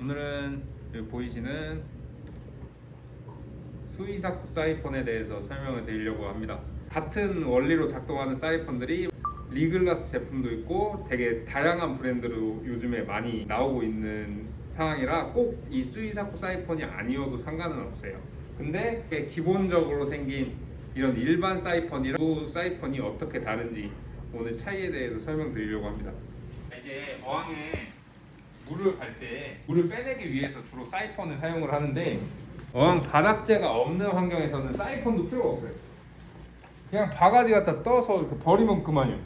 오늘은 여기 보이시는 수의사쿠 사이폰에 대해서 설명을 드리려고 합니다. 같은 원리로 작동하는 사이폰들이 리글라스 제품도 있고 되게 다양한 브랜드로 요즘에 많이 나오고 있는 상황이라 꼭 이 수의사쿠 사이폰이 아니어도 상관은 없어요. 근데 기본적으로 생긴 이런 일반 사이폰이랑 그 사이폰이 어떻게 다른지 오늘 차이에 대해서 설명드리려고 합니다. 이제 어항에 물을 갈 때 물을 빼내기 위해서 주로 사이폰을 사용을 하는데 어항 바닥재가 없는 환경에서는 사이폰도 필요가 없어요. 그냥 바가지 갖다 떠서 이렇게 버리면 그만이요.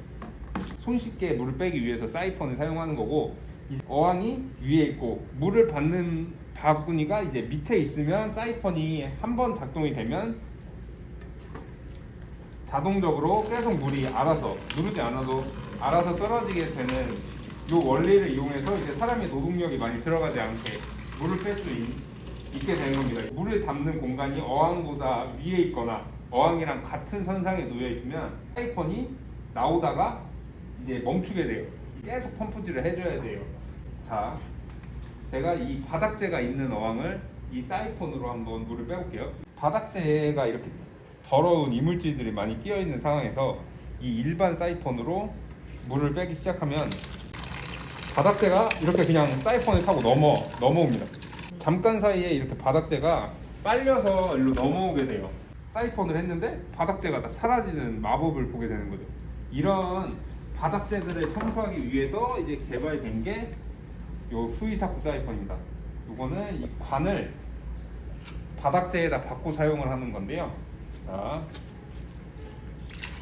손쉽게 물을 빼기 위해서 사이폰을 사용하는 거고 이 어항이 위에 있고 물을 받는 바구니가 이제 밑에 있으면 사이폰이 한 번 작동이 되면 자동적으로 계속 물이 알아서 누르지 않아도 알아서 떨어지게 되는 이 원리를 이용해서 이제 사람의 노동력이 많이 들어가지 않게 물을 뺄 수 있게 되는 겁니다. 물을 담는 공간이 어항보다 위에 있거나 어항이랑 같은 선상에 놓여 있으면 사이폰이 나오다가 이제 멈추게 돼요. 계속 펌프질을 해줘야 돼요. 자, 제가 이 바닥재가 있는 어항을 이 사이폰으로 한번 물을 빼볼게요. 바닥재가 이렇게 더러운 이물질들이 많이 끼어 있는 상황에서 이 일반 사이폰으로 물을 빼기 시작하면 바닥재가 이렇게 그냥 사이폰을 타고 넘어 넘어옵니다. 잠깐 사이에 이렇게 바닥재가 빨려서 일로 넘어오게 돼요. 사이폰을 했는데 바닥재가 다 사라지는 마법을 보게 되는 거죠. 이런 바닥재들을 청소하기 위해서 이제 개발된 게 요 수이사쿠 사이폰입니다. 요거는 이 관을 바닥재에다 받고 사용을 하는 건데요. 자,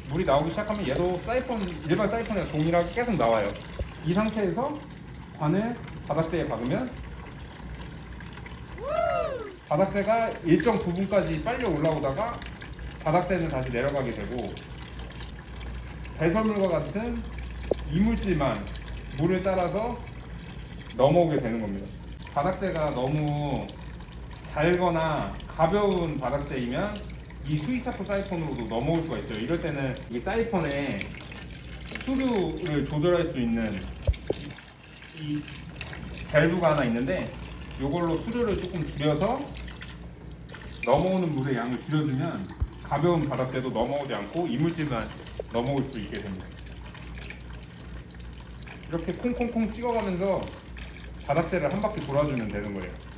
물이 나오기 시작하면 얘도 사이폰 일반 사이폰이랑 동일하게 계속 나와요. 이 상태에서 관을 바닥재에 박으면 바닥재가 일정 부분까지 빨려 올라오다가 바닥재는 다시 내려가게 되고 배설물과 같은 이물질만 물을 따라서 넘어오게 되는 겁니다. 바닥재가 너무 잘거나 가벼운 바닥재이면 이 수이사코 사이폰으로도 넘어올 수가 있어요. 이럴 때는 이 사이폰에 수류를 조절할 수 있는 밸브가 하나 있는데 이걸로 수류를 조금 줄여서 넘어오는 물의 양을 줄여주면 가벼운 바닥재도 넘어오지 않고 이물질만 넘어올 수 있게 됩니다. 이렇게 콩콩콩 찍어가면서 바닥재를 한 바퀴 돌아주면 되는 거예요.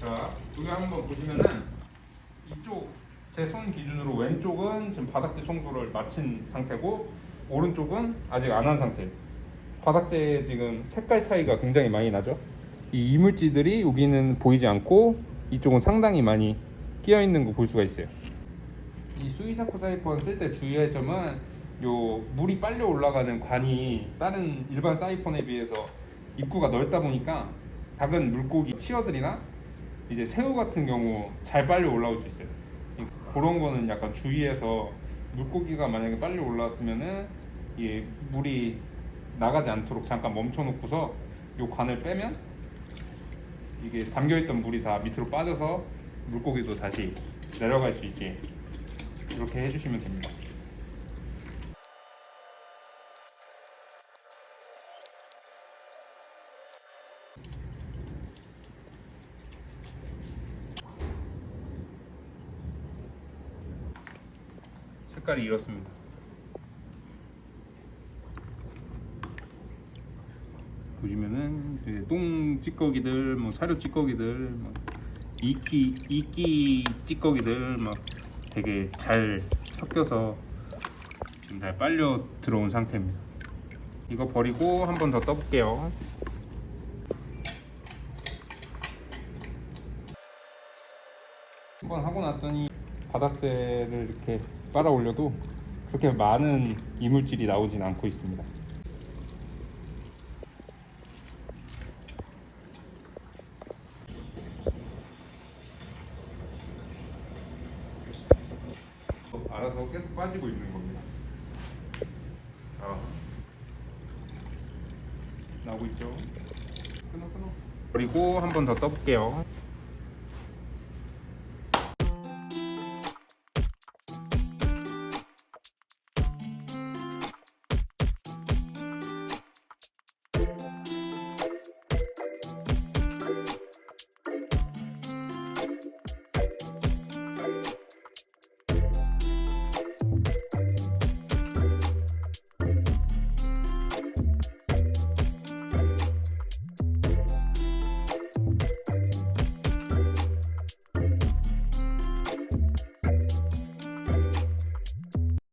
자, 여기 한번 보시면은 이쪽 제 손 기준으로 왼쪽은 지금 바닥재 청소를 마친 상태고 오른쪽은 아직 안 한 상태. 바닥재 지금 색깔 차이가 굉장히 많이 나죠. 이 이물질들이 여기는 보이지 않고 이쪽은 상당히 많이 끼어 있는 거 볼 수가 있어요. 이 수이사코 사이폰 쓸때 주의할 점은 요 물이 빨리 올라가는 관이 다른 일반 사이폰에 비해서 입구가 넓다 보니까 작은 물고기 치어들이나 이제 새우 같은 경우 잘 빨리 올라올 수 있어요. 이- 그런 거는 약간 주의해서 물고기가 만약에 빨리 올라왔으면은 이 물이 나가지 않도록 잠깐 멈춰 놓고서 요 관을 빼면 이게 담겨 있던 물이 다 밑으로 빠져서 물고기도 다시 내려갈 수 있게 이렇게 해주시면 됩니다. 색깔이 이렇습니다. 보시면은 이제 똥 찌꺼기들, 뭐 사료 찌꺼기들, 뭐 이끼 이끼 찌꺼기들 막 되게 잘 섞여서 지금 잘 빨려 들어온 상태입니다. 이거 버리고 한 번 더 떠볼게요. 한 번 하고 났더니 바닥재를 이렇게 빨아 올려도 그렇게 많은 이물질이 나오진 않고 있습니다. 알아서 계속 빠지고 있는 겁니다. 자, 나오고 있죠? 끊어 끊어. 그리고 한 번 더 떠볼게요.